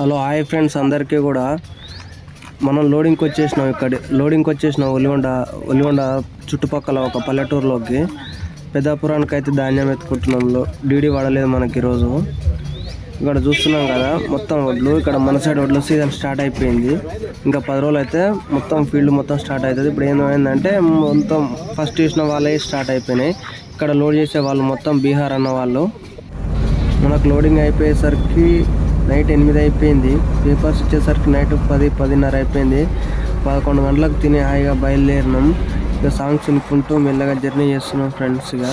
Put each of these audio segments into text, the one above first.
Hello hi friends అందరికీ కూడా. మనం లోడింగ్కి వచ్చేసినాం ఇక్కడ లోడింగ్కి వచ్చేసినాం ఒలిగొండ ఒలిగొండ చుట్టుపక్కల ఒక పల్లెటూరులోకి. పెద్దాపురానికి అయితే ధాన్యం ఎత్తుకుంటున్నాం. డీడీ వాడలేదు మనకి ఈరోజు. ఇక్కడ చూస్తున్నాం కదా మొత్తం వడ్లు. ఇక్కడ మన సైడ్ వడ్లు సీజన్ స్టార్ట్ అయిపోయింది. ఇంకా పది రోజులు అయితే మొత్తం ఫీల్డ్ మొత్తం స్టార్ట్ అవుతుంది. ఇప్పుడు ఏమైందంటే మొత్తం ఫస్ట్ చేసిన వాళ్ళే స్టార్ట్ అయిపోయినాయి. ఇక్కడ లోడ్ చేసే వాళ్ళు మొత్తం బీహార్ అన్న వాళ్ళు. మనకు లోడింగ్ అయిపోయేసరికి నైట్ ఎనిమిది అయిపోయింది. పేపర్స్ వచ్చేసరికి నైట్ పది పదిన్నర అయిపోయింది. పదకొండు గంటలకు తిని హాయిగా బయలుదేరినాం. ఇక సాంగ్స్ వినుకుంటూ మెల్లగా జర్నీ చేస్తున్నాం ఫ్రెండ్స్గా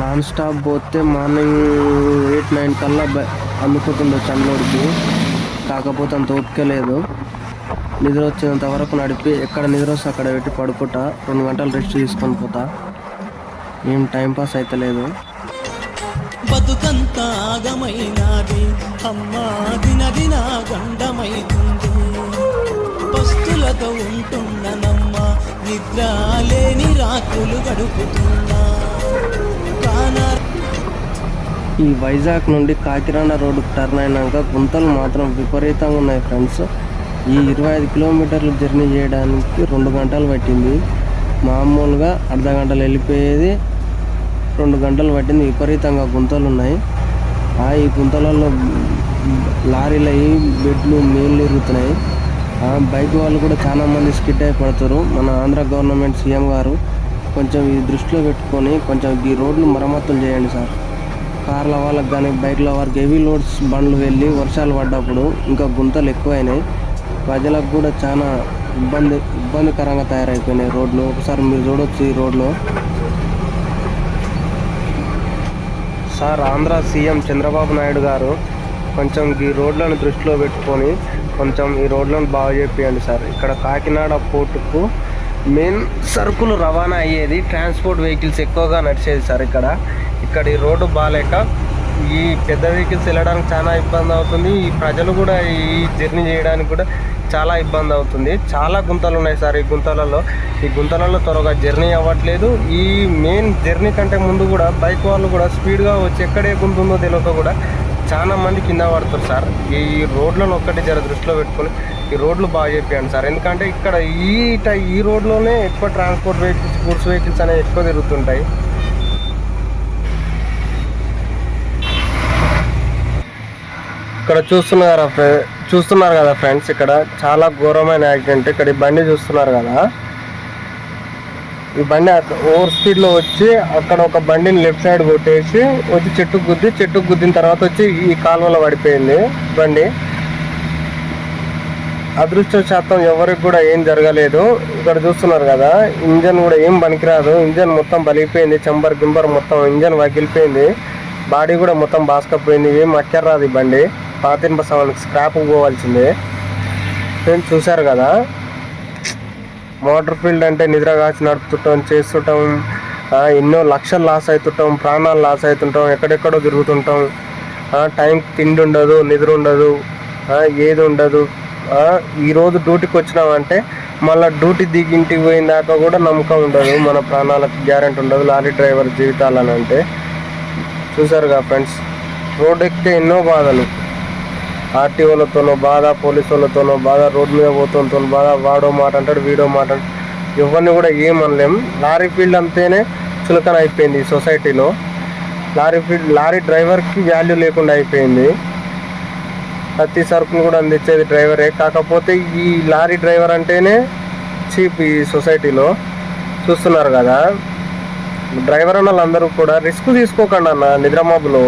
నాన్ స్టాప్ పోతే మార్నింగ్ ఎయిట్ నైన్ కల్లా బ అందుకుంటుండే చంద్రుడికి. కాకపోతే అంత ఓపిక లేదు. నిద్ర వచ్చేంత వరకు నడిపి ఎక్కడ నిద్ర వస్తే అక్కడ పెట్టి పడుకుంటా. రెండు గంటలు రెస్ట్ తీసుకొని పోతా. ఏం టైం పాస్ అయితే లేదు. బతుకంతా ఆగమైనాది? అమ్మా దినదిన గండమైతుంది. పస్తులతో ఉంటున్ననమ్మా నిద్ర లేని రాత్రులు గడుపుతున్నా. ఈ వైజాగ్ నుండి కాకినాడ రోడ్డు టర్న్ అయినాక గుంతలు మాత్రం విపరీతంగా ఉన్నాయి ఫ్రెండ్స్. ఈ ఇరవై ఐదు కిలోమీటర్లు జర్నీ చేయడానికి రెండు గంటలు పట్టింది. మామూలుగా అర్ధ గంటలు వెళ్ళిపోయేది రెండు గంటలు పట్టింది. విపరీతంగా గుంతలు ఉన్నాయి. ఆ ఈ గుంతలలో లారీలు అయ్యి బెడ్లు మేళ్ళు ఇరుగుతున్నాయి. ఆ బైక్ వాళ్ళు కూడా చాలా మంది స్కిడ్ అయి పడుతారు మన ఆంధ్ర గవర్నమెంట్ సీఎం గారు కొంచెం ఈ దృష్టిలో పెట్టుకొని కొంచెం ఈ రోడ్లు మరమ్మతులు చేయండి సార్. కార్ల వాళ్ళకి కానీ బైక్ల వారికి హెవీ లోడ్స్ బండ్లు వెళ్ళి వర్షాలు పడ్డప్పుడు ఇంకా గుంతలు ఎక్కువైనాయి. ప్రజలకు కూడా చాలా ఇబ్బంది ఇబ్బందికరంగా తయారైపోయినాయి రోడ్లు. ఒకసారి మీరు చూడొచ్చు ఈ రోడ్లో. సార్ ఆంధ్ర సీఎం చంద్రబాబు నాయుడు గారు కొంచెం ఈ రోడ్లను దృష్టిలో పెట్టుకొని కొంచెం ఈ రోడ్లను బాగు చేపియండి సార్. ఇక్కడ కాకినాడ పోర్టుకు మెయిన్ సరుకులు రవాణా అయ్యేది ట్రాన్స్పోర్ట్ వెహికల్స్ ఎక్కువగా నడిచేది సార్ ఇక్కడ. ఇక్కడ ఈ రోడ్డు బాగాలేక ఈ పెద్ద వెహికల్స్ వెళ్ళడానికి చాలా ఇబ్బంది అవుతుంది. ఈ ప్రజలు కూడా ఈ జర్నీ చేయడానికి కూడా చాలా ఇబ్బంది అవుతుంది. చాలా గుంతలు ఉన్నాయి సార్ ఈ గుంతలలో. ఈ గుంతలలో త్వరగా జర్నీ అవ్వట్లేదు. ఈ మెయిన్ జర్నీ కంటే ముందు కూడా బైక్ వాళ్ళు కూడా స్పీడ్గా వచ్చి ఎక్కడే గుంతుందో గుంత ఉందో తెలియక కూడా చాలా మంది కింద పడుతారు సార్. ఈ రోడ్లను ఒక్కటి జర దృష్టిలో పెట్టుకొని ఈ రోడ్లు బాగా చెప్పాను సార్. ఎందుకంటే ఇక్కడ ఈ టై- ఈ రోడ్లోనే ఎక్కువ ట్రాన్స్పోర్ట్ వెహికల్స్ గూడ్స్ వెహికల్స్ అనేవి ఎక్కువ తిరుగుతుంటాయి. ఇక్కడ చూస్తున్నారా చూస్తున్నారు కదా ఫ్రెండ్స్ ఇక్కడ. చాలా ఘోరమైన యాక్సిడెంట్. ఇక్కడ ఈ బండి చూస్తున్నారు కదా. ఈ బండి ఓవర్ స్పీడ్లో వచ్చి అక్కడ ఒక బండిని లెఫ్ట్ సైడ్ కొట్టేసి వచ్చి చెట్టుకు గుద్ది చెట్టుకు గుద్దిన తర్వాత వచ్చి ఈ కాలువలో పడిపోయింది బండి. అదృష్టశాతం ఎవరికి కూడా ఏం జరగలేదు. ఇక్కడ చూస్తున్నారు కదా ఇంజన్ కూడా ఏం పనికిరాదు. ఇంజన్ మొత్తం బలిగిపోయింది చెంబర్ గింబర్ మొత్తం ఇంజన్ వగిలిపోయింది. బాడీ కూడా మొత్తం బాసుకపోయింది ఏం అక్కర్రాదు ఈ బండి. పాతింప సవాళ్ళకి స్క్రాప్ పోవాల్సిందే. ఫ్రెండ్స్ చూశారు కదా? మోటార్ ఫీల్డ్ అంటే నిద్ర కాచి నడుపుతుంటాం చేస్తుంటాం ఎన్నో లక్షలు లాస్ అవుతుంటాం ప్రాణాలు లాస్ అవుతుంటాం ఎక్కడెక్కడో తిరుగుతుంటాం. టైం టైంకి తిండి ఉండదు నిద్ర ఉండదు ఏది ఉండదు. ఈరోజు డ్యూటీకి వచ్చినామంటే మళ్ళీ డ్యూటీ దిగి ఇంటికి పోయిన దాకా కూడా నమ్మకం ఉండదు మన ప్రాణాలకు గ్యారెంటీ ఉండదు లారీ డ్రైవర్ జీవితాలని అంటే. చూసారుగా ఫ్రెండ్స్? రోడ్ ఎక్కితే ఎన్నో బాధలు. ఆర్టీఓలతోనో బాధ పోలీసులతోనో వాళ్ళతోనో బాధ రోడ్డు మీద పోతుంతో బాధ వాడో మాట అంటాడు వీడో మాట అంటాడు. ఎవరిని కూడా ఏమనలేం. లారీ ఫీల్డ్ అంతేనే చులకన అయిపోయింది ఈ సొసైటీలో. లారీ ఫీల్డ్ లారీ డ్రైవర్కి వాల్యూ లేకుండా అయిపోయింది. ప్రతి సరుకును కూడా అందించేది డ్రైవరే. కాకపోతే ఈ లారీ డ్రైవర్ అంటేనే చీప్ ఈ సొసైటీలో. చూస్తున్నారు కదా. డ్రైవర్ అన్న వాళ్ళందరూ కూడా రిస్క్ తీసుకోకండి అన్న నిద్రమాబులో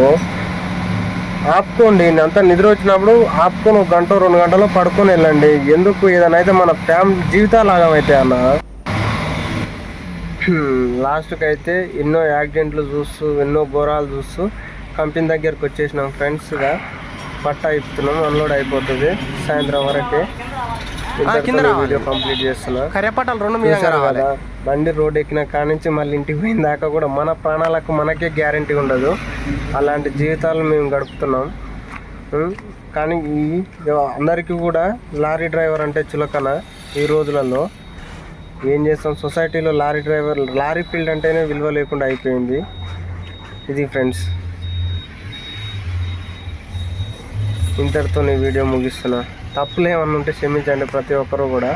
ఆపుకోండి. అంతా నిద్ర వచ్చినప్పుడు ఆపుకొని ఒక గంట రెండు గంటలో పడుకొని వెళ్ళండి. ఎందుకు? ఏదైనా అయితే మన ఫ్యామిలీ జీవితాలు ఆగమైతే అన్న. లాస్ట్కి అయితే ఎన్నో యాక్సిడెంట్లు చూస్తూ ఎన్నో ఘోరాలు చూస్తూ కంపెనీ దగ్గరికి వచ్చేసినాం ఫ్రెండ్స్గా పట్టా ఇస్తున్నాం అన్లోడ్ అయిపోతుంది. సాయంత్రం వరకే. వీడియో కంప్లీట్ చేస్తున్నా. రెండు చూశారు కదా? బండి రోడ్ ఎక్కిన కాడ నుంచి మళ్ళీ ఇంటికి పోయిన దాకా కూడా మన ప్రాణాలకు మనకే గ్యారంటీ ఉండదు. అలాంటి జీవితాలు మేము గడుపుతున్నాం. కానీ ఈ అందరికీ కూడా లారీ డ్రైవర్ అంటే చులకన ఈ రోజులలో. ఏం చేస్తాం? సొసైటీలో లారీ డ్రైవర్ లారీ ఫీల్డ్ అంటేనే విలువ లేకుండా అయిపోయింది. ఇది ఫ్రెండ్స్. ఇంతటితో ఈ వీడియో ముగిస్తున్నా. తప్పులు ఏమన్నా ఉంటే క్షమించండి ప్రతి ఒక్కరు కూడా.